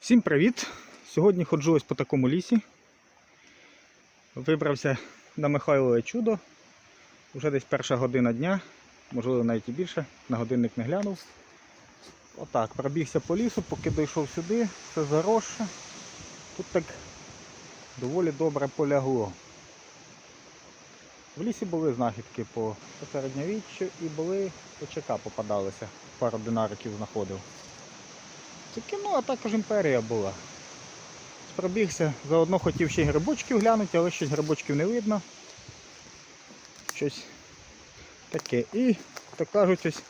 Всім привіт! Сьогодні ходжу ось по такому лісі. Вибрався на Михайлове чудо. Уже десь перша година дня, можливо навіть і більше, на годинник не глянув. Отак, пробігся по лісу, поки дійшов сюди, все заросше. Тут так доволі добре полягло. В лісі були знахідки по середньовіччю і були ОЧК попадалися. Пару динариків знаходив. Це кіно, а також імперія була. Пробігся, заодно хотів ще й грибочків глянути, але щось грибочків не видно. Щось таке. І, так кажуть, ось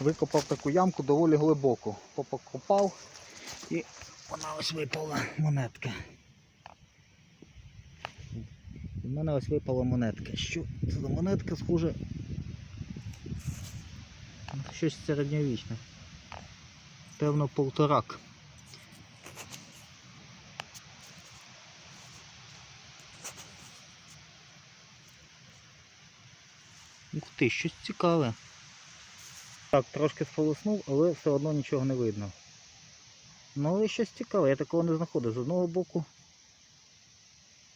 викопав таку ямку доволі глибоко. Попокопав і вона ось випала монетка. У мене ось випала монетка. Що це за монетка схоже? Щось середньовічне. Певно, полторак. Ух ти, щось цікаве. Так, трошки сполоснув, але все одно нічого не видно. Ну, але щось цікаве, я такого не знаходив. З одного боку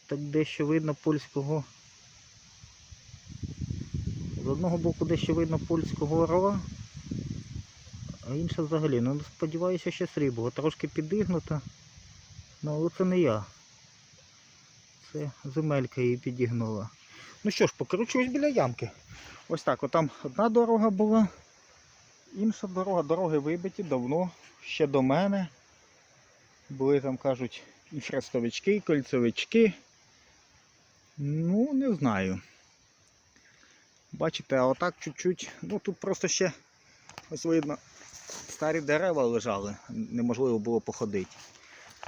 так дещо видно польського. З одного боку дещо видно польського орла, а інше взагалі. Ну сподіваюся, що срібло. Трошки підігнуто. Ну але це не я. Це земелька її підігнула. Ну що ж, покручусь біля ямки. Ось так, отам одна дорога була, інша дорога, дороги вибиті давно, ще до мене. Були там, кажуть, і хрестовички, і кольцевички. Ну, не знаю. Бачите, а отак чуть-чуть. Ну тут просто ще ось видно, старі дерева лежали, неможливо було походити.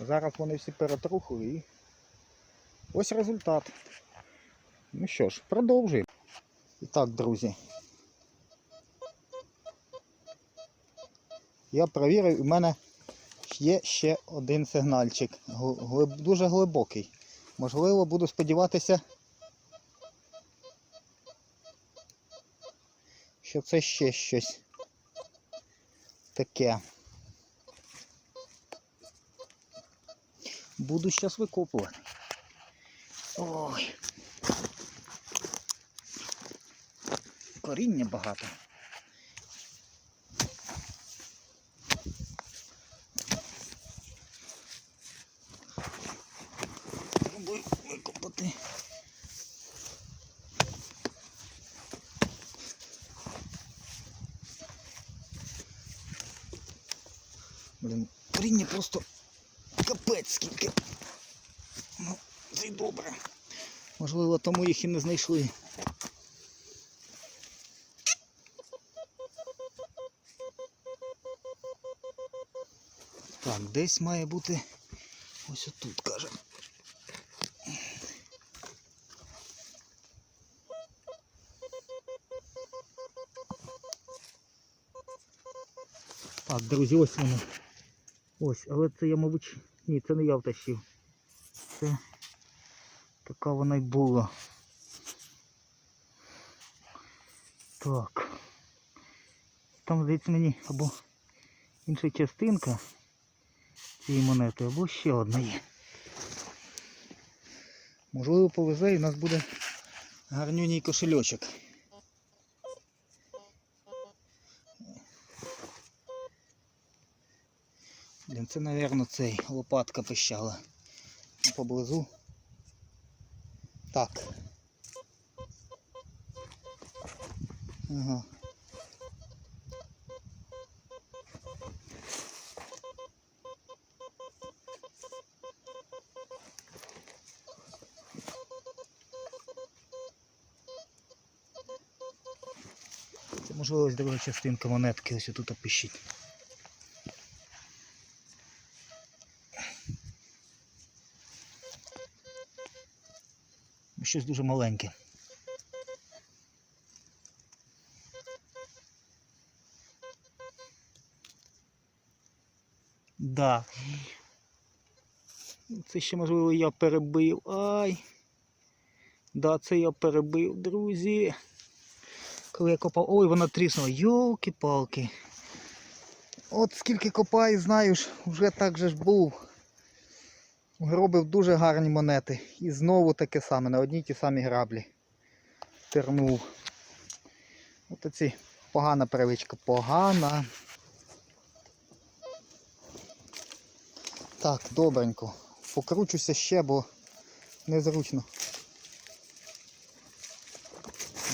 Зараз вони всі перетрухли і ось результат. Ну що ж, продовжуємо. І так, друзі. Я перевірив, у мене є ще один сигнальчик. Глиб, дуже глибокий. Можливо, буду сподіватися, що це ще щось таке. Буду зараз викопувати. Ой. Коріння багато. Спробую викопати. Блін, коріння просто капець скільки. Ну, це й добре. Можливо, тому їх і не знайшли. Так, десь має бути ось отут, каже. Так, друзі, ось воно. Ось, але це я, мабуть, ні, це не я втащив. Це така вона й була. Так. Там, здається, мені або інша частинка цієї монети, або ще одна є. Можливо, повезе і в нас буде гарнюній кошельочок. Це, мабуть, цей лопатка пищала. Поблизу. Так. Ага. Це можливо ось друга частинка монетки ось тут пишіть. Щось дуже маленьке. Да. Це ще можливо я перебив. Ай. Да, це я перебив, друзі. Коли я копав... Ой, вона тріснула. Йолки-палки. От скільки копаю, знаєш, вже так же ж був. Робив дуже гарні монети. І знову таке саме, на одній ті самі граблі. Тернув. От оці погана привичка, погана. Так, добренько. Покручуся ще, бо незручно.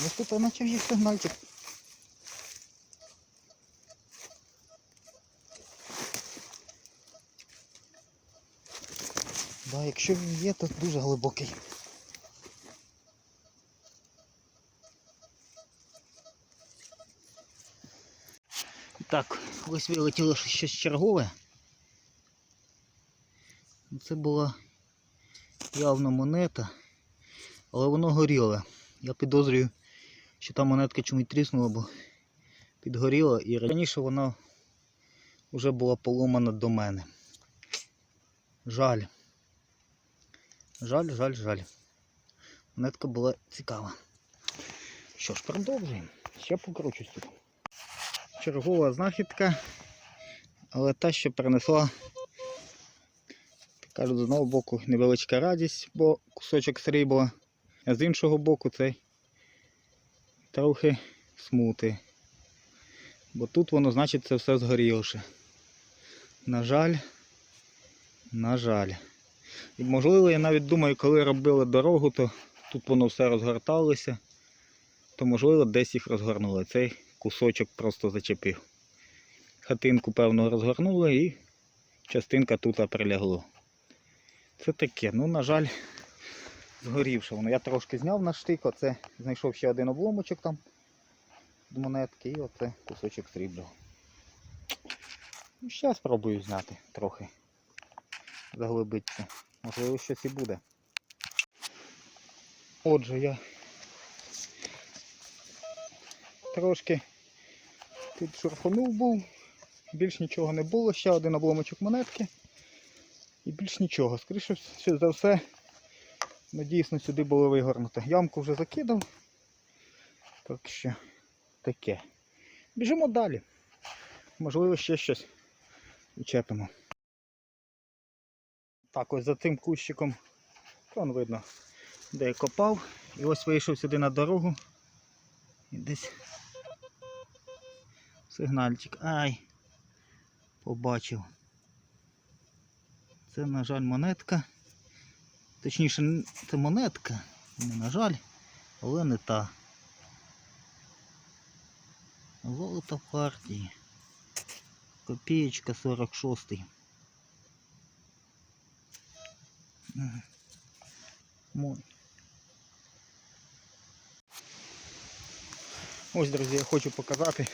Ось тут наче є сигнальчик. Да, якщо він є, то дуже глибокий. Так, ось вилетіло щось чергове. Це була явно монета, але воно горіле. Я підозрюю, що та монетка чомусь тріснула, бо підгоріла і раніше вона вже була поломана до мене. Жаль. Жаль, жаль, жаль. Монетка була цікава. Що ж, продовжуємо. Ще покручусь тут. Чергова знахідка, але та, що принесла, кажуть, з одного боку невеличка радість, бо кусочок срібла, а з іншого боку цей трохи смути. Бо тут воно, значить, це все згорілше. На жаль, на жаль. І можливо, я навіть думаю, коли робили дорогу, то тут воно все розгорталося, то можливо десь їх розгорнули. Цей кусочок просто зачепив. Хатинку, певно, розгорнули і частинка тут прилягло. Це таке, ну, на жаль, згорівше воно. Я трошки зняв на штик, оце знайшов ще один обломочок там з монетки і оце кусочок срібла. Ну, Зараз спробую зняти трохи. Заглибитися. Можливо, щось і буде. Отже, я трошки підшурфанув був, більш нічого не було, ще один обломочок монетки. І більш нічого. Скоріше за все, ну дійсно сюди було вигорнуто. Ямку вже закидав. Так що таке. Біжимо далі. Можливо, ще щось відчепимо. Так, ось за цим кущиком, вон видно, де я копав. І ось вийшов сюди на дорогу. І десь сигнальчик. Ай! Побачив. Це, на жаль, монетка. Точніше, це монетка, не на жаль, але не та. Золото партії. Копієчка 46. Мой. Ось, друзі, я хочу показати.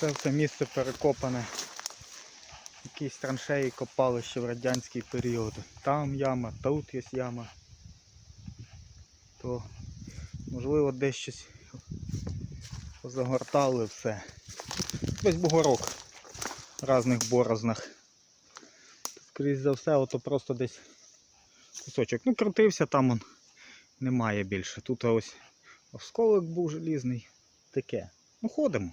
Це все місце перекопане. Якісь траншеї копали ще в радянський період. Там яма, тут є яма. То можливо десь щось загортали все. Весь бугорок в різних борознах. Скоріше за все, ото просто десь кусочок. Ну, крутився там он немає більше. Тут ось осколок був желізний. Таке. Ну, ходимо.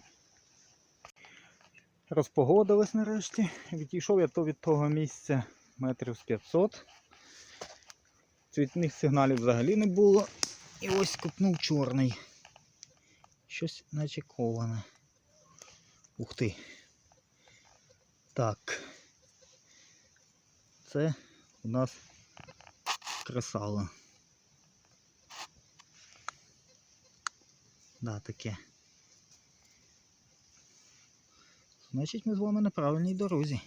Розпогодилось нарешті. Відійшов я то від того місця метрів з 500. Цвітних сигналів взагалі не було. І ось купнув чорний. Щось наче коване. Ух ти. Так. Це у нас кресало. Да, таке. Значить, ми з вами на правильній дорозі.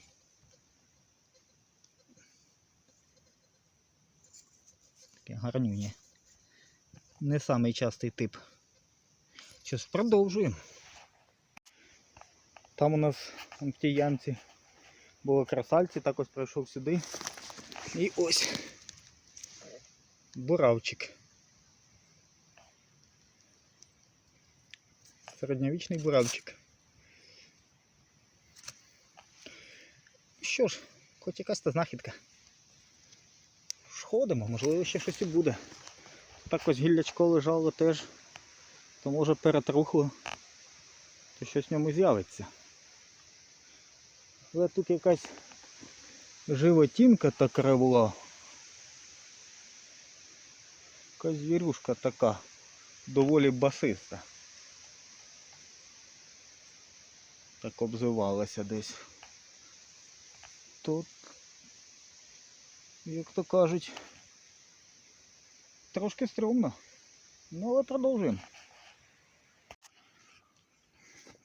Таке гарнюнє. Не самий частий тип. Щось продовжуємо. Там у нас в тій ямці було красальці, так ось пройшов сюди. І ось буравчик. Середньовічний буравчик. Що ж, хоч якась та знахідка. Ж Ходимо, можливо, ще щось і буде. Так ось гіллячко лежало теж, то може перетрухло, то щось в ньому з'явиться. Але тут якась животінка така була. Якась звірюшка така, доволі басиста. Так обзивалася десь. Тут, як то кажуть, трошки стрьомно. Ну, але продовжуємо.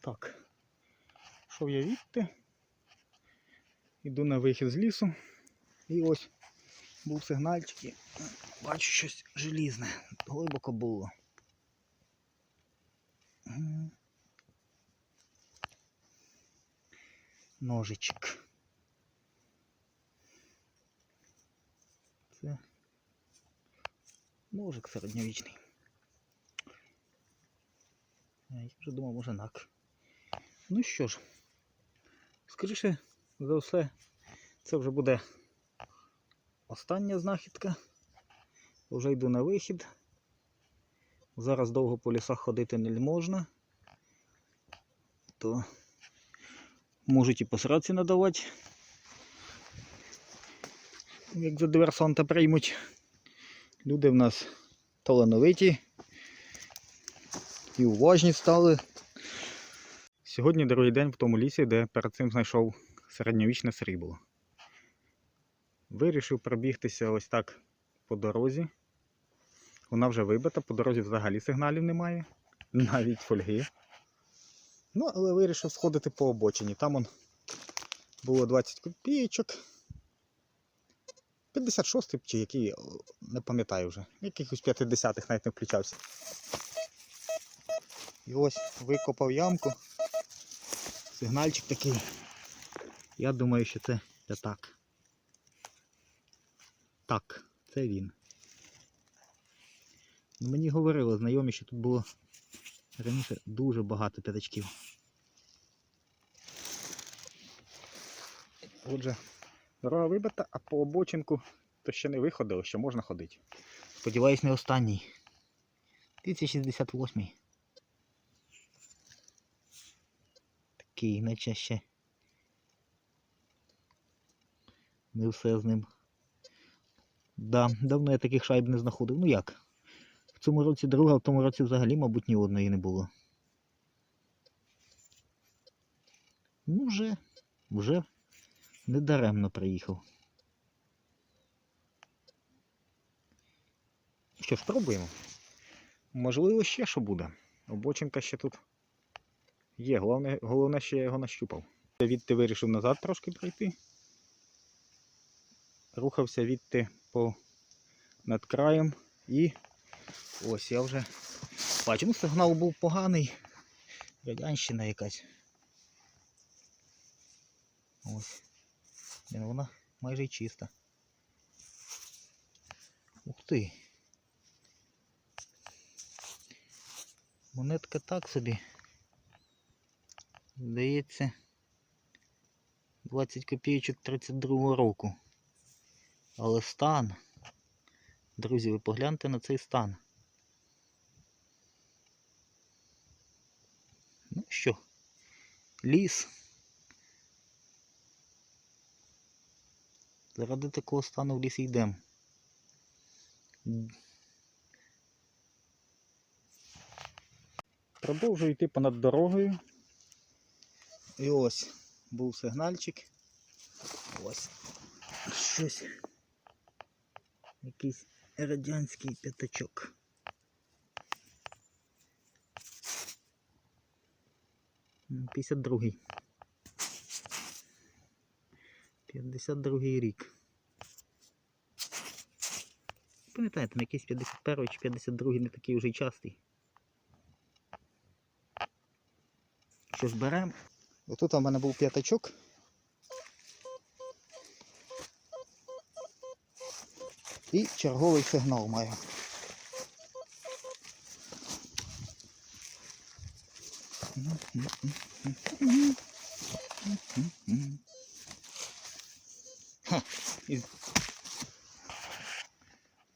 Так. Пішов я відти. Іду на вихід з лісу. І ось був сигнальчик. Бачу щось желізне. Глибоко було. Ножичок. Це ножик середньовічний. Я вже думав, може нак. Ну що ж, скоріше за все, це вже буде остання знахідка. Вже йду на вихід. Зараз довго по лісах ходити не можна. То можуть і посраці надавати. Як за диверсанта приймуть. Люди в нас талановиті і уважні стали. Сьогодні другий день в тому лісі, де перед цим знайшов середньовічне срібло. Вирішив пробігтися ось так по дорозі. Вона вже вибита, по дорозі взагалі сигналів немає, навіть фольги. Ну, але вирішив сходити по обочині. Там он було 20 копійочок. 56 чи який, не пам'ятаю вже. Якихось 50-х навіть не включався. І ось викопав ямку. Сигнальчик такий. Я думаю, що це п'ятак. Так, це він. Ну, Мені говорили знайомі, що тут було раніше дуже багато п'ятачків. Отже, дорога вибита, а по обочинку то ще не виходило, що можна ходити. Сподіваюсь, не останній. 1068. Такий, наче ще. Не все з ним. Да, давно я таких шайб не знаходив. Ну як? В цьому році друга, в тому році взагалі, мабуть, ні одної не було. Ну вже, вже недаремно приїхав. Що ж, пробуємо. Можливо, ще що буде. Обочинка ще тут є. Головне, головне, що я його нащупав. Відти вирішив назад трошки пройти. Рухався відти по над краєм і ось я вже бачу, ну сигнал був поганий. Радянщина якась. Ось. Блін, вона майже чиста. Ух ти. Монетка так собі. Здається. 20 копійочок 32 року. Але стан. Друзі, ви погляньте на цей стан. Ну що, ліс. Заради такого стану в ліс йдемо. Продовжую йти понад дорогою. І ось був сигнальчик. Ось. Щось. Якийсь радянський п'ятачок. М, 52-й. 52-й рік. Пам'ятаєте, там якийсь 51 чи 52 не такий вже частий. Що ж беремо? Отут у мене був п'ятачок. І черговий сигнал маю. Ха,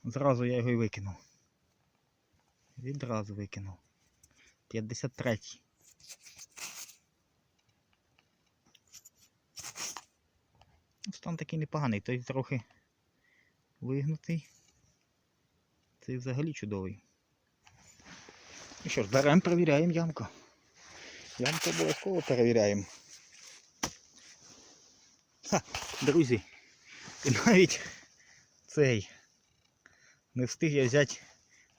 Зразу я його і викинув. Відразу викинув. 53. стан такий непоганий, той трохи вигнутий. Цей взагалі чудовий. Ну що ж, беремо, перевіряємо ямку. Ямку обов'язково перевіряємо. Ха, друзі, і навіть цей не встиг я взяти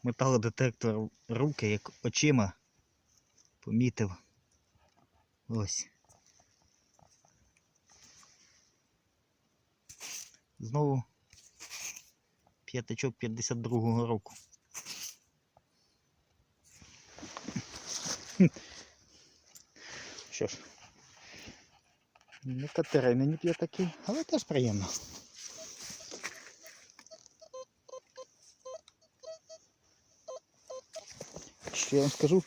металодетектор руки, як очима помітив. Ось. Знову п'ятачок 52-го року. Що ж, не Катерини не п'ятаки, але теж приємно. Що я вам скажу?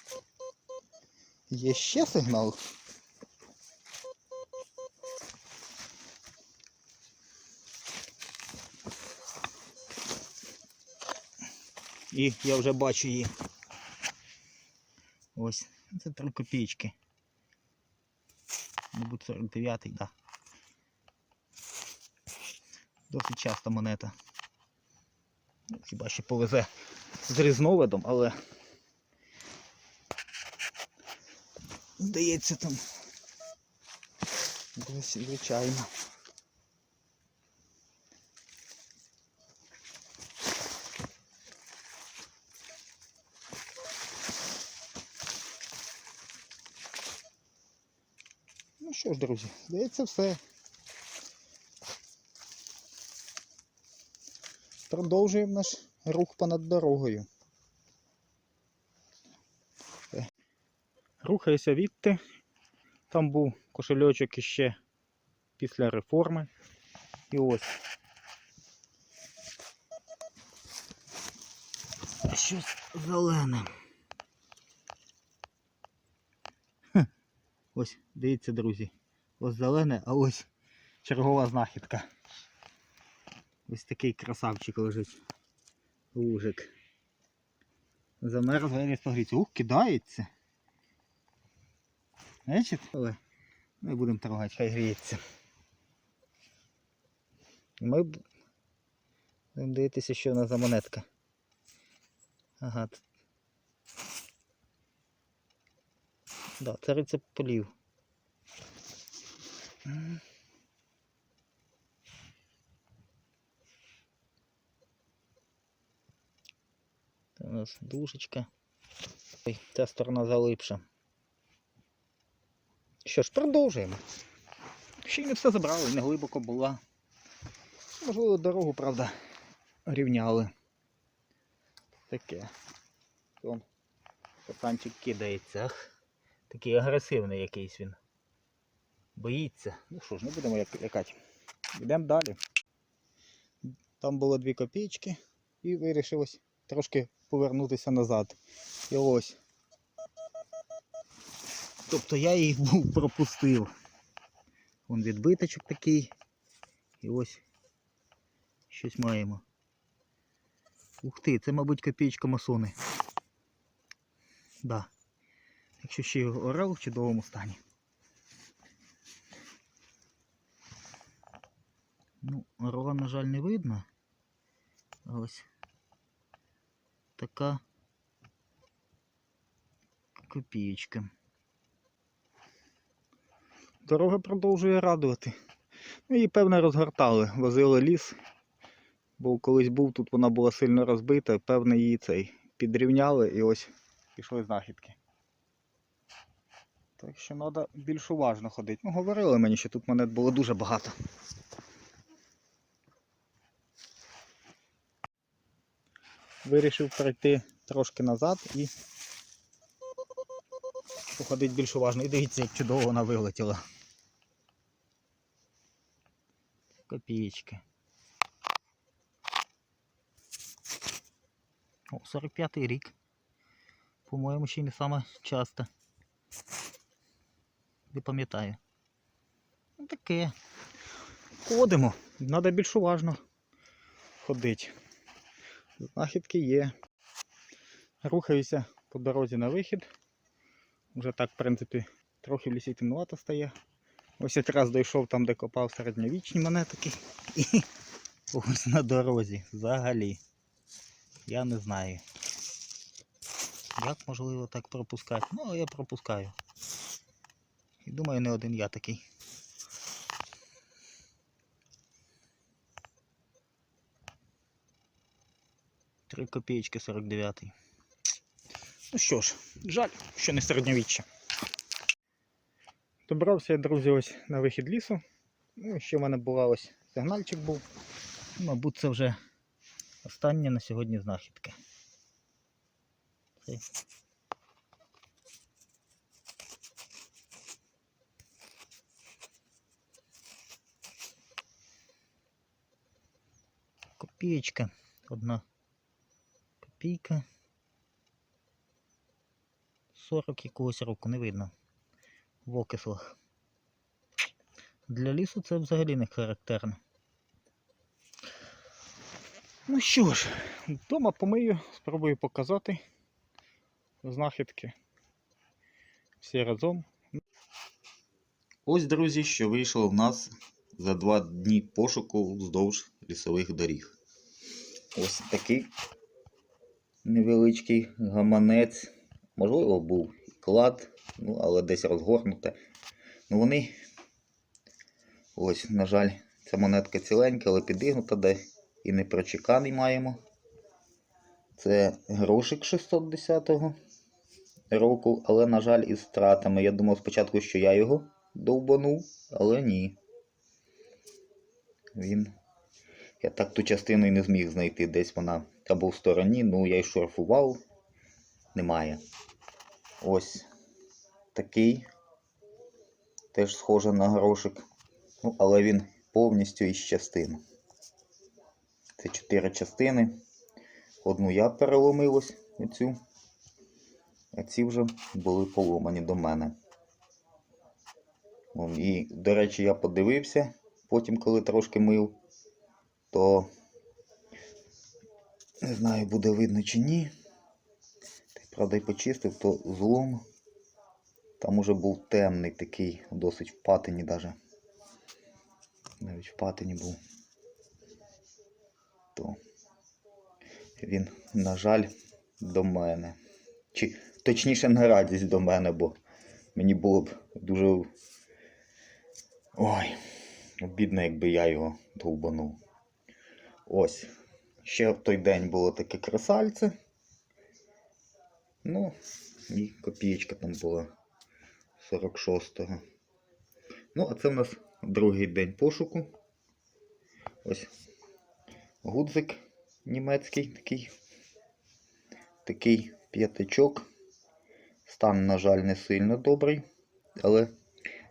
Є ще сигнал. І я вже бачу її. Ось, це 3 копійки. Мабуть 49-й, так. Да. Досить часто монета. Ну, Хіба ще повезе з різновидом, але здається там. Досі, звичайно. Що ж, друзі, здається, все. Продовжуємо наш рух понад дорогою. Е. Рухаюся відти. Там був кошельочок іще після реформи. І ось. Щось зелене. Ось, дивіться, друзі. Ось зелене, а ось чергова знахідка. Ось такий красавчик лежить. Лужик. Замерз весь погріться. Ух, кидається. Бачите? Але ми будемо трогати, хай гріється. Ми будемо дивитися, що вона за монетка. Ага, Да, це рецепт полів. Це у нас душечка. Ой, Ця сторона залипша. Що ж, продовжуємо. Ще не все забрали, не глибоко була. Можливо, дорогу, правда, рівняли. Таке. Вон, пацанчик кидається. Такий агресивний якийсь він. Боїться. Ну що ж, не будемо як- лякати. Йдемо далі. Там було 2 копійки і вирішилось трошки повернутися назад. І ось. Тобто я їх був пропустив. Вон відбиточок такий. І ось щось маємо. Ух ти, це, мабуть, копійка масони. Да. Якщо ще й орел в чудовому стані. Ну, орла, на жаль, не видно. Ось така копієчка. Дорога продовжує радувати. Ну і певне розгортали, возили ліс, бо колись був тут, вона була сильно розбита, певне її цей підрівняли і ось пішли знахідки. Так що треба більш уважно ходити. Ну, говорили мені, що тут монет було дуже багато. Вирішив пройти трошки назад і походити більш уважно. І дивіться, як чудово вона вилетіла. Копієчки. О, 45-й рік. По-моєму, ще й не саме часто. Не пам'ятаю. Ну таке. Ходимо. Треба більш уважно ходити. Знахідки є. Рухаюся по дорозі на вихід. Вже так, в принципі, трохи в лісі темнувато стає. Ось якраз дійшов там, де копав середньовічні монетки. І ось на дорозі взагалі. Я не знаю. Як можливо так пропускати? Ну, я пропускаю. Думаю, не один я такий. Три копеечки 49. Ну що ж, жаль, що не середньовіччя. Добрався я, друзі, ось на вихід лісу. Ну, ще в мене була ось сигнальчик був. Мабуть, це вже остання на сьогодні знахідка. Це. Копієчка. Одна копійка. 40 якогось року, не видно. В окислах. Для лісу це взагалі не характерно. Ну що ж, вдома помию, спробую показати знахідки. Всі разом. Ось, друзі, що вийшло в нас за два дні пошуку вздовж лісових доріг. Ось такий невеличкий гаманець. Можливо, був клад, ну, але десь розгорнуте. Ну вони. Ось, на жаль, ця монетка ціленька, але підігнута, де і не прочеканий маємо. Це грошик 610-го року, але, на жаль, із втратами. Я думав спочатку, що я його довбанув, але ні. Він. Я так ту частину і не зміг знайти. Десь вона або в стороні, ну я й шурфував. Немає. Ось такий. Теж схоже на грошик. Ну, але він повністю із частин. Це чотири частини. Одну я переломив ось оцю. А ці вже були поломані до мене. І, до речі, я подивився, потім, коли трошки мив, то не знаю, буде видно чи ні. Правда, і почистив, то злом. Там уже був темний такий, досить в патині даже. Навіть в патині був. То він, на жаль, до мене. Чи точніше на радість до мене, бо мені було б дуже. Ой, обідно, якби я його довбанув. Ось. Ще в той день було таке кресальце. Ну, і копієчка там була 46-го. Ну, а це в нас другий день пошуку. Ось гудзик німецький такий. Такий п'ятачок. Стан, на жаль, не сильно добрий, але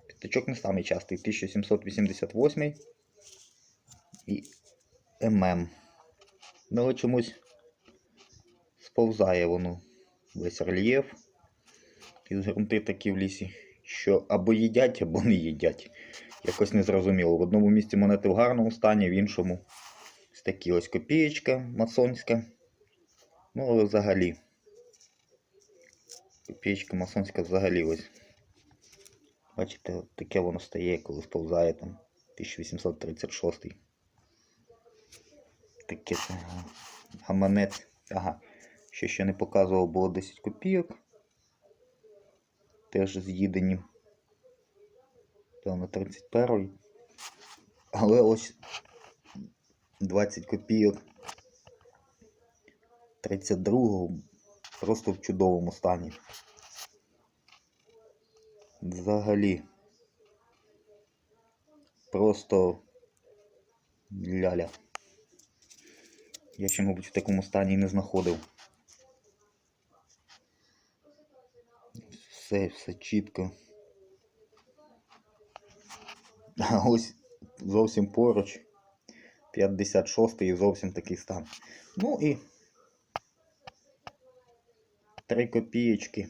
п'ятачок не самий частий. 1788 і ММ. Ну, але чомусь сповзає воно весь рельєф. І грунти такі в лісі, що або їдять, або не їдять. Якось незрозуміло. В одному місці монети в гарному стані, в іншому ось такі ось копієчка масонська. Ну, але взагалі. Копієчка масонська взагалі ось. Бачите, таке воно стає, коли сповзає там 1836. Таке гаманець. Ага. Що ще не показував, було 10 копійок. Теж з'їдені. Певно, 31-й. Але ось 20 копійок 32-го просто в чудовому стані. Взагалі. Просто ляля. Я ще, мабуть, в такому стані і не знаходив. Все, все чітко. А ось зовсім поруч. 56 і зовсім такий стан. Ну і 3 копієчки.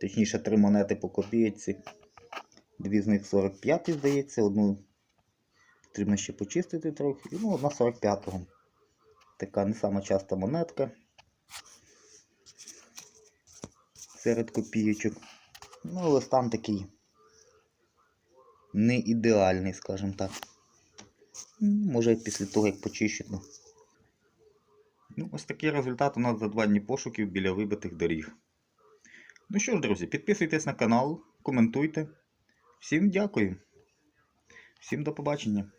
Точніше, 3 монети по копієчці. Дві з них 45 здається, одну потрібно ще почистити трохи. Ну, одна 45-го. Така не сама часта монетка. Серед копійочок. Ну, але стан такий не ідеальний, скажімо так. М, Може після того, як почищу. Ну. ну, ось такий результат у нас за два дні пошуків біля вибитих доріг. Ну що ж, друзі, підписуйтесь на канал, коментуйте. Всім дякую. Всім до побачення.